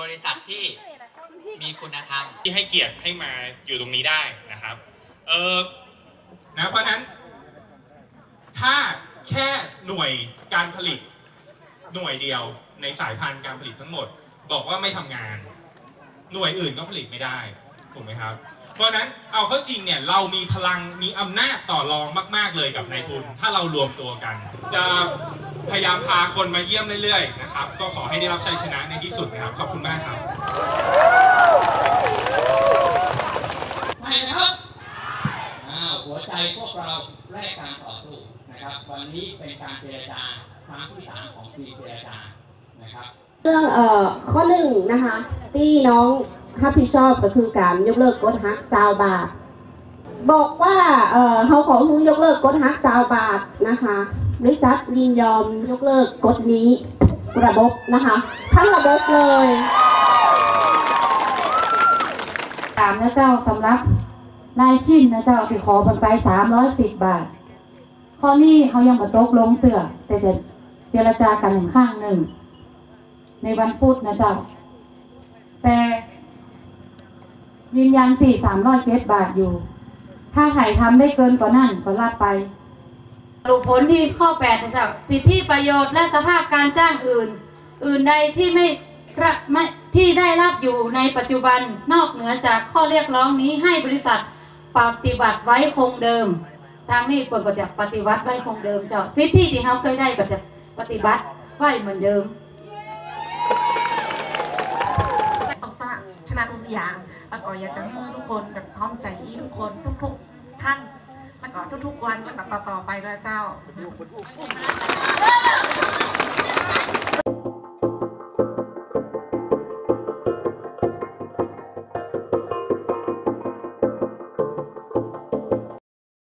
บริษัทที่มีคุณธรรม ที่ให้เกียรติให้มาอยู่ตรงนี้ได้นะครับ เออนะเพราะฉะนั้น ถ้าแค่หน่วยการผลิต หน่วยเดียวในสายพันธุ์การผลิตทั้งหมด บอกว่าไม่ทำงาน หน่วยอื่นก็ผลิตไม่ได้ถูกไหมครับ เพราะฉะนั้นเอาเข้าจริงเนี่ยเรามีพลังมีอำนาจต่อรองมาก ๆ เลยกับนายทุน ถ้าเรารวมตัวกัน จะ พยายามพาคนมาเยี่ยมเรื่อยๆนะครับ ก็ขอให้ได้รับชัยชนะในที่สุดนะครับ ขอบคุณมากครับไม่นะครับอ้าวหัวใจพวกเราแลกการต่อสู้นะครับ วันนี้เป็นการเจรจาครั้งที่สามของทีมเจรจานะครับ เรื่องเอ่อข้อหนึ่งนะคะที่น้องรับผิดชอบก็คือการยกเลิกกฎฮักซาวบาทบอกว่าเอ่อเขาขอคือยกเลิกกฎฮักซาวบาทนะคะบ ริษัทยินยอมยกเลิกกฎนี้ระบบนะคะทั้งระบบเลยตามนะเจ้าสำรับนายชินนะเจ้าที่ขอมันไปสามร้อยสิบบาท ข้อนี้เขายังมาตกลงเตือแต่จะเจรจากันหนึ่งข้างหนึ่ง ในวันพุธนะเจ้า แต่ยืนยันที่สามร้อยเจ็ดบาทอยู่ ถ้าใครทำได้เกินกว่านั้นก็ลาดไป สรุปผลที่ข้อ8นะเจ้าสิทธิประโยชน์และสภาพการจ้างอื่น อื่นใดที่ไม่ไม่ที่ได้รับอยู่ในปัจจุบันนอกเหนือจากข้อเรียกร้องนี้ให้บริษัทปฏิบัติไว้คงเดิม ทางนี้ควรจะปฏิวัติไว้คงเดิมเจ้าสิทธิที่เขาเคยได้ก็จะปฏิบัติไว้เหมือนเดิมต้องสร้างชนะทุกอย่างแล้วก็อยากจะให้ทุกคนแบบพร้อมใจทุกคนทุกๆท่าน ทุกๆวันต่อๆไปด้วยเจ้า